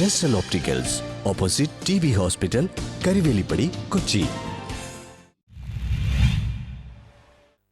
ജസ്റ്റൽ opticals opposite T B hospital Karivelippady Kochi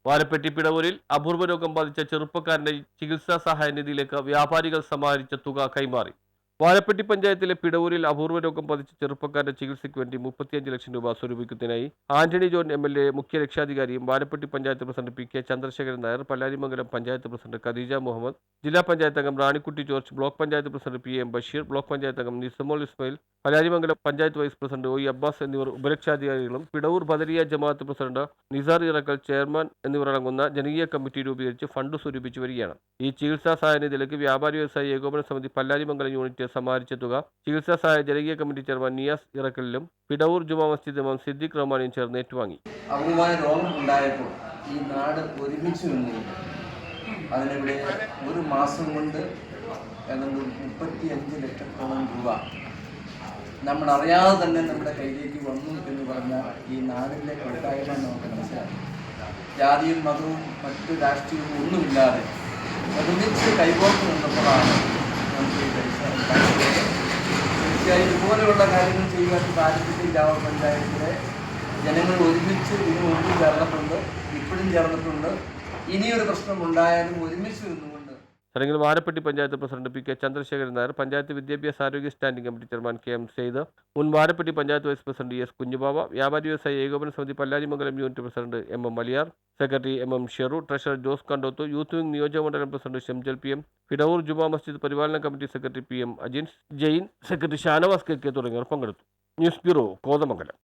Varappetty പിടവൂരിൽ അപൂർവ രോഗം ബാധിച്ച ചെറുപ്പക്കാരന്റെ ചികിത്സാ സഹായ നിധിയിലേക്ക് വ്യാപാരികൾ സമാഹരിച്ച തുക കൈമാറി. വാരപ്പെട്ടി പഞ്ചായത്തിലെ പിടവൂരിൽ അപൂർവ രോഗം ബാധിച്ച ചെറുപ്പക്കാരുടെ ചികിത്സയ്ക്ക് വേണ്ടി മുപ്പത്തിയഞ്ച് ലക്ഷം രൂപ സ്വരൂപിക്കുന്നതിനായി Antony John M L A മുഖ്യ രക്ഷാധികാരിയും Varappetty panchayat president P K Chandrasekharan Nair Pallarimangalam panchayat president Khadeeja Muhammad ജില്ലാ പഞ്ചായത്ത് അംഗം Ranikutty George block panchayat president P M Basheer block panchayat അംഗം Nisamol Ismail Pallarimangalam panchayat vice president O E Abbas എന്നിവർ ഉപരക്ഷാധികാരികളും Pidavoor Badariya Jamaath president Nisar Irakkal chairman എന്നിവരടങ്ങുന്ന ജനകീയ committee രൂപീകരിച്ച് fund സ്വരൂപിച്ചു വരികയാണ്. ഈ ചികിത്സാ സഹായ നിധിയിലേക്ക് വ്യാപാരി വ്യവസായ ഏകോപന സമിതി പല്ലാരിമംഗലം യൂണിറ്റ് സമാഹരിച്ച തുക ചികിത്സാ സഹായ ജനകീയ കമ്മിറ്റി ചെയർമാൻ നിയാസ് ഇറക്കലിലും പിടവൂർ ജുമാ മസ്ജിദ് ഇമാം സിദ്ദിഖ് റഹ്മാനിയും ചേർന്ന് ഏറ്റുവാങ്ങി. അപൂർവമായ ഈ നാട് ഒരുമിച്ച് നിന്നുകൊണ്ട് അതിനിവിടെ ഒരു മാസം കൊണ്ട് ഏതാണ്ട് മുപ്പത്തി അഞ്ച് ലക്ഷത്തോളം രൂപ നമ്മൾ അറിയാതെ തന്നെ നമ്മുടെ കയ്യിലേക്ക് വന്നു എന്ന് പറഞ്ഞാൽ ഈ നാടിന്റെ കൂട്ടായ്മ നമുക്ക് മനസ്സിലാക്കും ജാതിയും മതവും മറ്റു രാഷ്ട്രീയവും ഒന്നുമില്ലാതെ ഒരുമിച്ച് കൈകോർത്ത് നിന്നപ്പോഴാണ് തീർച്ചയായും ഇതുപോലെയുള്ള കാര്യങ്ങൾ ചെയ്യുവാൻ ഗ്രാമ പഞ്ചായത്തിലെ. ജനങ്ങൾ ഒരുമിച്ച് ഇതിനു മുമ്പ് ചേർന്നിട്ടുണ്ട് ഇപ്പോഴും ചേർന്നിട്ടുണ്ട്. ഇനിയൊരു പ്രശ്നം ഉണ്ടായാലും ഒരുമിച്ച് നിന്നുകൊണ്ട് ചടങ്ങിൽ Varappetty panchayat president P K Chandrasekharan Nair panchayat വിദ്യാഭ്യാസ ആരോഗ്യ standing committee chairman K M Saeed മുൻ Varappetty panchayat vice president S Kunjubaba വ്യാപാരി വ്യവസായ ഏകോപന സമിതി Pallarimangalam unit president M M Maliyar secretary M M Sheru treasurer Jose Kandothu youth wing നിയോജകമണ്ഡലം president Shamjal P M Pidavoor Juma Masjid പരിപാലന committee secretary P M Ajins Jain secretary Shanavas K K തുടങ്ങിയവർ പങ്കെടുത്തു. News bureau Kothamangalam.